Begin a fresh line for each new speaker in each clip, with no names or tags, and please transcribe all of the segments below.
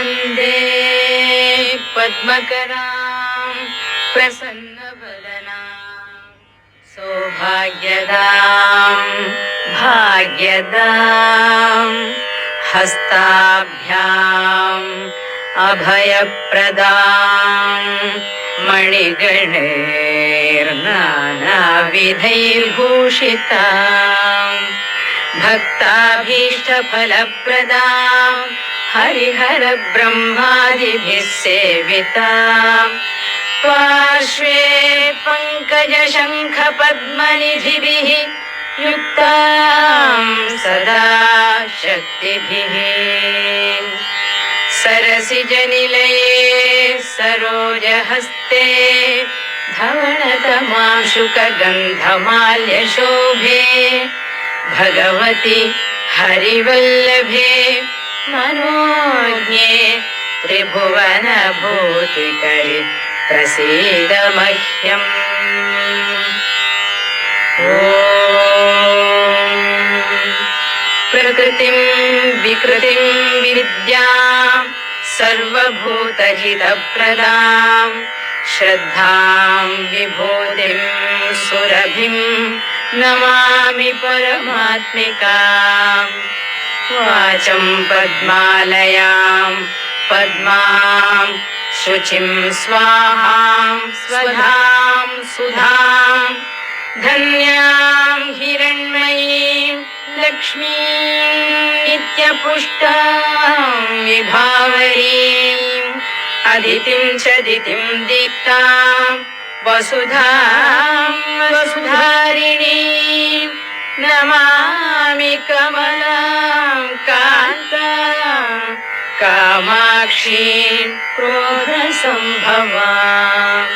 वंदे पद्मकरां प्रसन्नवदना सौभाग्यदां भाग्यदां हस्ताभ्याम् अभयप्रदां मणिगणैर्नानाविधैर्भूषिताम् भक्ताभीष्टफलप्रदां हरिहरब्रह्मादिभिः सेविताम् पार्श्वे पङ्कजशङ्खपद्मनिधिभिः युक्तां सदा शक्तिभिः सरसिजनिलये सरोजहस्ते धवणतमाशुकगन्धमाल्यशोभे भगवति हरिवल्लभे मनोज्ञे त्रिभुवनभूतिकरि प्रसीद मह्यम् प्रकृतिम् विकृतिम् विद्याम् सर्वभूतहितप्रदाम् श्रद्धाम् विभूतिम् सुरभिम् नमामि परमात्मिका वाचं पद्मालयां, पद्मां शुचिं स्वाहां, स्वधां सुधां, धन्यां हिरण्मयीं, लक्ष्मीं नित्यपुष्टां विभावरीम् अदितिं च दितिं दीप्तां, वसुधां वसुधारिणीं, नमामि कमलां कामाक्षीं क्रोधसम्भवाम्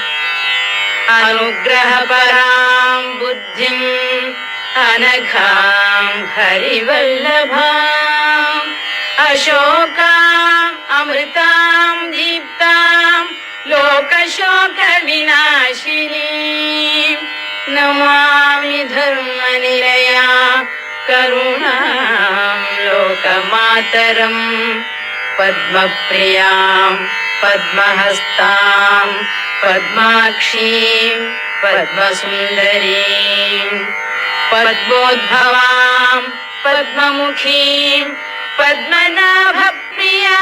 अनुग्रहपरां बुद्धिम् अनघां हरिवल्लभाम् अशोकाम् अमृतां दीप्तां लोकशोकविनाशिनीं। नमामि धर्मनिलया करुणां लोकमातरम्। पद्मप्रियाँ पद्महस्तां पद्माक्षीं पद्मसुन्दरीं पद्मोद्भवां पद्ममुखीं पद्मनाभप्रियाँ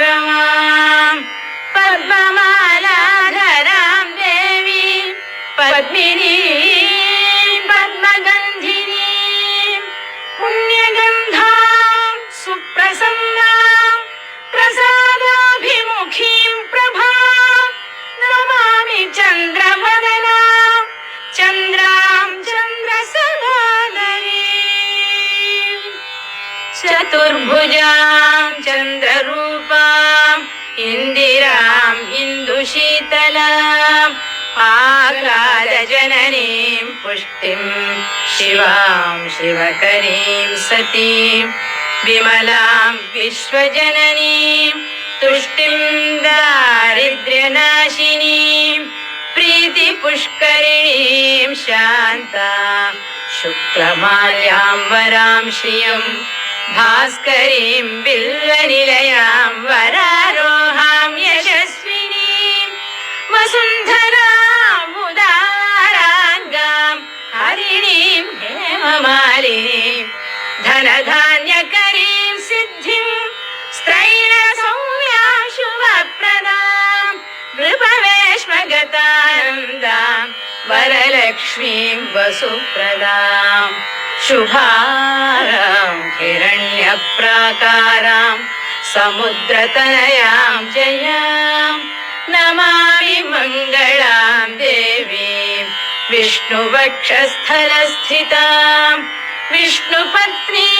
रमां पद्ममालाधरां देवीं पद्मिनीं चतुर्भुजां चन्द्ररूपाम् इन्दिराम् इन्दुशीतलाम् आह्लादजननीं पुष्टिं, शिवां शिवकरीं सतीं, विमलां विश्वजननीं, तुष्टिं दारिद्र्यनाशिनीं, प्रीतिपुष्करिणीं शान्तां, शुक्लमाल्यां वरां श्रियं भास्करीं बिल्वनिलयां वरारोहां यशस्विनीं वसुन्धरामुदाराङ्गां हरिणीं हेममालिनीं धनधान्यकरीं सिद्धिं स्त्रैणसौम्यां शुभप्रदां नृपवेश्मगतानन्दां वरलक्ष्मीं वसुप्रदां शुभारां हिरण्यप्राकारां समुद्रतनयां जयां नमामि मङ्गलां देवीं विष्णुवक्षस्थलस्थितां विष्णुपत्नीं